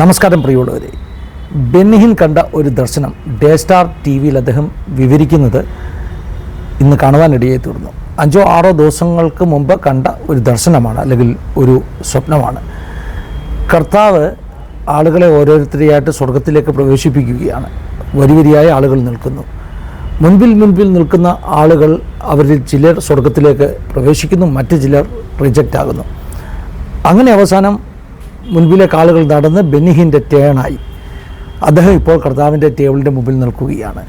നമസ്കാരം പ്രിയമുള്ളവരെ. ബെന്നിഹിൻ കണ്ട ഒരു ദർശനം ഡേ സ്റ്റാർ ടി വിയിൽ അദ്ദേഹം വിവരിക്കുന്നത് ഇന്ന് കാണുവാനിടയായി തീർന്നു. അഞ്ചോ ആറോ ദിവസങ്ങൾക്ക് മുമ്പ് കണ്ട ഒരു ദർശനമാണ് അല്ലെങ്കിൽ ഒരു സ്വപ്നമാണ്. കർത്താവ് ആളുകളെ ഓരോരുത്തരെയായിട്ട് സ്വർഗത്തിലേക്ക് പ്രവേശിപ്പിക്കുകയാണ്. വരി വരിയായ ആളുകൾ നിൽക്കുന്നു. മുൻപിൽ മുൻപിൽ നിൽക്കുന്ന ആളുകൾ അവരിൽ ചിലർ സ്വർഗത്തിലേക്ക് പ്രവേശിക്കുന്നു മറ്റു ചിലർ റിജക്റ്റ് ആകുന്നു അങ്ങനെ അവസാനം മുൻപിലേക്ക് ആളുകൾ നടന്ന് ബെന്നിഹിന്റെ ടേണായി. അദ്ദേഹം ഇപ്പോൾ കർത്താവിന്റെ ടേബിളിന്റെ മുമ്പിൽ നിൽക്കുകയാണ്.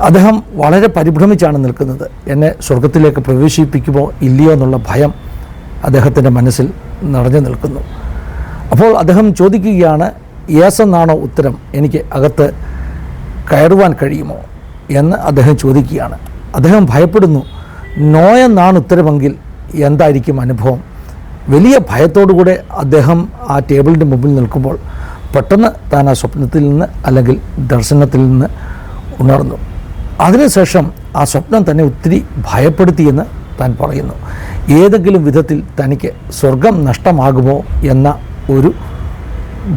അദ്ദേഹം വളരെ പരിഭ്രമിച്ചാണ് നിൽക്കുന്നത്. എന്നെ സ്വർഗത്തിലേക്ക് പ്രവേശിപ്പിക്കുമോ ഇല്ലയോ എന്നുള്ള ഭയം അദ്ദേഹത്തിന്റെ മനസ്സിൽ നിറഞ്ഞു നിൽക്കുന്നു. അപ്പോൾ അദ്ദേഹം ചോദിക്കുകയാണ് യേസ് എന്നാണോ ഉത്തരം? എനിക്ക് അകത്ത് കയറുവാൻ കഴിയുമോ? എന്ന് അദ്ദേഹം ചോദിക്കുകയാണ്. അദ്ദേഹം ഭയപ്പെടുന്നു നോ എന്നാണ് ഉത്തരമെങ്കിൽ എന്തായിരിക്കും അനുഭവം? വലിയ ഭയത്തോടുകൂടെ അദ്ദേഹം ആ ടേബിളിന്റെ മുമ്പിൽ നിൽക്കുമ്പോൾ പെട്ടെന്ന് താൻ ആ സ്വപ്നത്തിൽ നിന്ന് അല്ലെങ്കിൽ ദർശനത്തിൽ നിന്ന് ഉണർന്നു. അതിനുശേഷം ആ സ്വപ്നം തന്നെ ഒത്തിരി ഭയപ്പെടുത്തിയെന്ന് താൻ പറയുന്നു. ഏതെങ്കിലും വിധത്തിൽ തനിക്ക് സ്വർഗം നഷ്ടമാകുമോ എന്ന ഒരു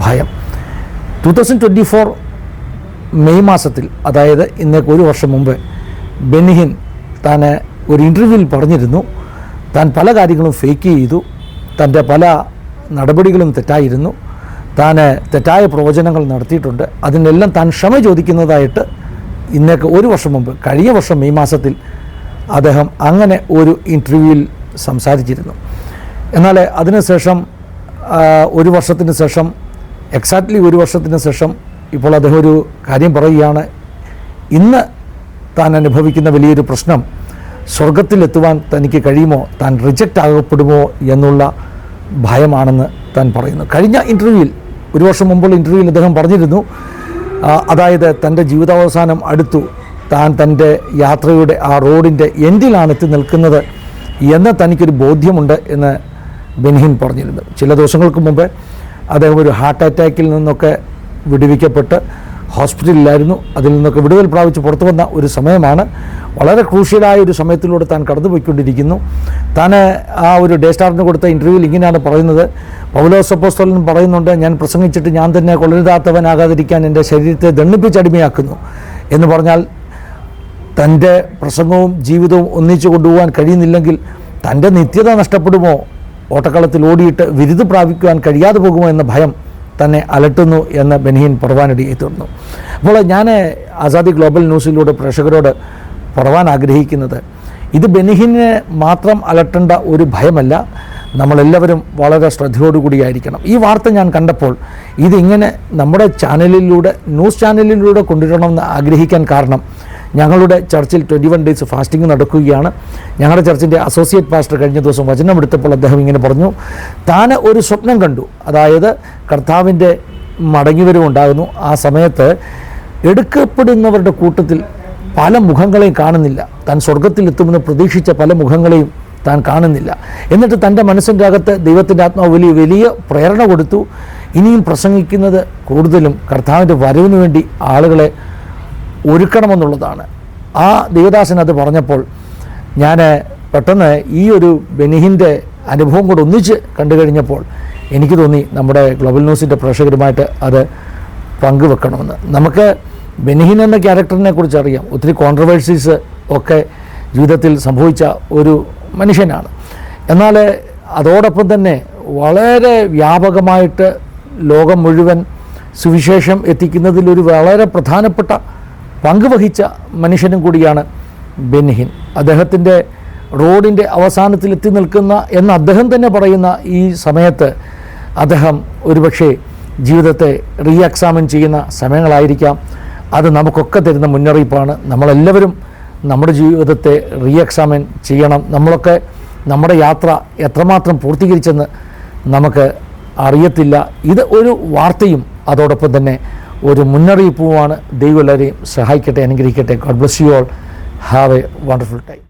ഭയം. Two thousand twenty four May മാസത്തിൽ അതായത് ഇന്നേക്ക് ഒരു വർഷം മുമ്പ് ബെന്നിഹിൻ താൻ ഒരു ഇന്റർവ്യൂവിൽ പറഞ്ഞിരുന്നു. താൻ പല കാര്യങ്ങളും ഫേക്ക് ചെയ്തു. തന്റെ പല നടപടികളും തെറ്റായിരുന്നു. താൻ തെറ്റായ പ്രവചനങ്ങൾ നടത്തിയിട്ടുണ്ട്. അതിനെല്ലാം താൻ ക്ഷമ ചോദിക്കുന്നതായിട്ട് ഇന്നേക്ക് ഒരു വർഷം മുമ്പ് കഴിഞ്ഞ വർഷം മെയ് മാസത്തിൽ അദ്ദേഹം അങ്ങനെ ഒരു ഇന്റർവ്യൂവിൽ സംസാരിച്ചിരുന്നു. എന്നാൽ അതിനുശേഷം ഒരു വർഷത്തിന് ശേഷം എക്സാക്ട്ലി ഒരു വർഷത്തിന് ശേഷം ഇപ്പോൾ അദ്ദേഹം ഒരു കാര്യം പറയുകയാണ്. ഇന്ന് താൻ അനുഭവിക്കുന്ന വലിയൊരു പ്രശ്നം സ്വർഗത്തിലെത്തുവാൻ തനിക്ക് കഴിയുമോ? താൻ റിജക്റ്റ് ആകപ്പെടുമോ എന്നുള്ള ഭയമാണെന്ന് താൻ പറയുന്നു. കഴിഞ്ഞ ഇന്റർവ്യൂവിൽ ഒരു വർഷം മുമ്പുള്ള ഇന്റർവ്യൂവിൽ അദ്ദേഹം പറഞ്ഞിരുന്നു അതായത് തന്റെ ജീവിതാവസാനം അടുത്തു. താൻ തന്റെ യാത്രയുടെ ആ റോഡിന്റെ എൻഡിലാണ് എത്തി നിൽക്കുന്നത് എന്ന് തനിക്കൊരു ബോധ്യമുണ്ട് എന്ന് ബെൻഹിൻ പറഞ്ഞിരുന്നു. ചില ദിവസങ്ങൾക്ക് മുമ്പ് അദ്ദേഹം ഒരു ഹാർട്ട് അറ്റാക്കിൽ നിന്നൊക്കെ വിടുവിക്കപ്പെട്ട് ഹോസ്പിറ്റലിലായിരുന്നു അതിൽ നിന്നൊക്കെ വിടുതൽ പ്രാപിച്ച് പുറത്തു വന്ന ഒരു സമയമാണ്. വളരെ ക്രൂഷ്യലായ ഒരു സമയത്തിലൂടെ താൻ കടന്നുപോയിക്കൊണ്ടിരിക്കുന്നു. താൻ ആ ഒരു ഡേ സ്റ്റാറിന് കൊടുത്ത ഇന്റർവ്യൂവിൽ ഇങ്ങനെയാണ് പറയുന്നത്. പൗലോസ് അപ്പോസ്തലൻ പറയുന്നുണ്ട് ഞാൻ പ്രസംഗിച്ചിട്ട് ഞാൻ തന്നെ കൊള്ളരുതാത്തവനാകാതിരിക്കാൻ എന്റെ ശരീരത്തെ ദണ്ണിപ്പിച്ചടിമയാക്കുന്നു എന്ന് പറഞ്ഞാൽ തന്റെ പ്രസംഗവും ജീവിതവും ഒന്നിച്ചു കൊണ്ടുപോകാൻ കഴിയുന്നില്ലെങ്കിൽ തന്റെ നിത്യത നഷ്ടപ്പെടുമോ? ഓട്ടക്കളത്തിൽ ഓടിയിട്ട് വിരുദ് പ്രാപിക്കുവാൻ കഴിയാതെ പോകുമോ എന്ന ഭയം തന്നെ അലട്ടുന്നു എന്ന് ബെനിഹിൻ പറവാനിടയായി തീർന്നു. അപ്പോൾ ഞാൻ ആസാദി ഗ്ലോബൽ ന്യൂസിലൂടെ പ്രേക്ഷകരോട് പറവാൻ ആഗ്രഹിക്കുന്നത്. ഇത് ബെനിഹിനെ മാത്രം അലട്ടേണ്ട ഒരു ഭയമല്ല. നമ്മളെല്ലാവരും വളരെ ശ്രദ്ധയോടുകൂടിയായിരിക്കണം. ഈ വാർത്ത ഞാൻ കണ്ടപ്പോൾ ഇതിങ്ങനെ നമ്മുടെ ചാനലിലൂടെ ന്യൂസ് ചാനലിലൂടെ കൊണ്ടുവരണമെന്ന് ആഗ്രഹിക്കാൻ കാരണം ഞങ്ങളുടെ ചർച്ചിൽ ട്വന്റി വൺ ഡേയ്സ് ഫാസ്റ്റിംഗ് നടക്കുകയാണ്. ഞങ്ങളുടെ ചർച്ചിന്റെ അസോസിയേറ്റ് പാസ്റ്റർ കഴിഞ്ഞ ദിവസം വചനം എടുത്തപ്പോൾ അദ്ദേഹം ഇങ്ങനെ പറഞ്ഞു താൻ ഒരു സ്വപ്നം കണ്ടു. അതായത് കർത്താവിന്റെ മടങ്ങിവരവുണ്ടാകുന്നു ആ സമയത്ത് എടുക്കപ്പെടുന്നവരുടെ കൂട്ടത്തിൽ പല മുഖങ്ങളെയും കാണുന്നില്ല. താൻ സ്വർഗത്തിലെത്തുമെന്ന് പ്രതീക്ഷിച്ച പല മുഖങ്ങളെയും താൻ കാണുന്നില്ല. എന്നിട്ട് തന്റെ മനസ്സിന്റെ അകത്ത് ദൈവത്തിന്റെ ആത്മാവ് വലിയ വലിയ പ്രേരണ കൊടുത്തു. ഇനിയും പ്രസംഗിക്കുന്നത് കൂടുതലും കർത്താവിന്റെ വരവിന് വേണ്ടി ആളുകളെ ഒരുക്കണമെന്നുള്ളതാണ്. ആ ദേവദാസൻ അത് പറഞ്ഞപ്പോൾ ഞാൻ പെട്ടെന്ന് ഈ ഒരു ബെനിഹിന്റെ അനുഭവം കൂടെ ഒന്നിച്ച് കണ്ടു കഴിഞ്ഞപ്പോൾ എനിക്ക് തോന്നി നമ്മുടെ ഗ്ലോബൽ ന്യൂസിന്റെ പ്രേക്ഷകരുമായിട്ട് അത് പങ്കുവെക്കണമെന്ന്. നമുക്ക് ബെനിഹിൻ എന്ന ക്യാരക്ടറിനെ കുറിച്ച് അറിയാം ഒത്തിരി കോൺട്രവേഴ്സീസ് ഒക്കെ ജീവിതത്തിൽ സംഭവിച്ച ഒരു മനുഷ്യനാണ്. എന്നാൽ അതോടൊപ്പം തന്നെ വളരെ വ്യാപകമായിട്ട് ലോകം മുഴുവൻ സുവിശേഷം എത്തിക്കുന്നതിൽ ഒരു വളരെ പ്രധാനപ്പെട്ട പങ്ക് വഹിച്ച മനുഷ്യനും കൂടിയാണ് ബെൻഹിൻ അദ്ദേഹത്തിന്റെ റോഡിന്റെ അവസാനത്തിൽ എത്തി നിൽക്കുന്ന എന്ന് അദ്ദേഹം തന്നെ പറയുന്ന ഈ സമയത്ത് അദ്ദേഹം ഒരുപക്ഷെ ജീവിതത്തെ റീ എക്സാമിൻ ചെയ്യുന്ന സമയങ്ങളായിരിക്കാം. അത് നമുക്കൊക്കെ തരുന്ന മുന്നറിയിപ്പാണ്. നമ്മളെല്ലാവരും നമ്മുടെ ജീവിതത്തെ റീ എക്സാമിൻ ചെയ്യണം. നമ്മളൊക്കെ നമ്മുടെ യാത്ര എത്രമാത്രം പൂർത്തീകരിച്ചെന്ന് നമുക്ക് അറിയത്തില്ല. ഇത് ഒരു വാർത്തയും അതോടൊപ്പം തന്നെ ഒരു മുന്നറിയിപ്പുമാണ്. ദൈവം എല്ലാവരെയും സഹായിക്കട്ടെ അനുഗ്രഹിക്കട്ടെ. God bless you all have a wonderful time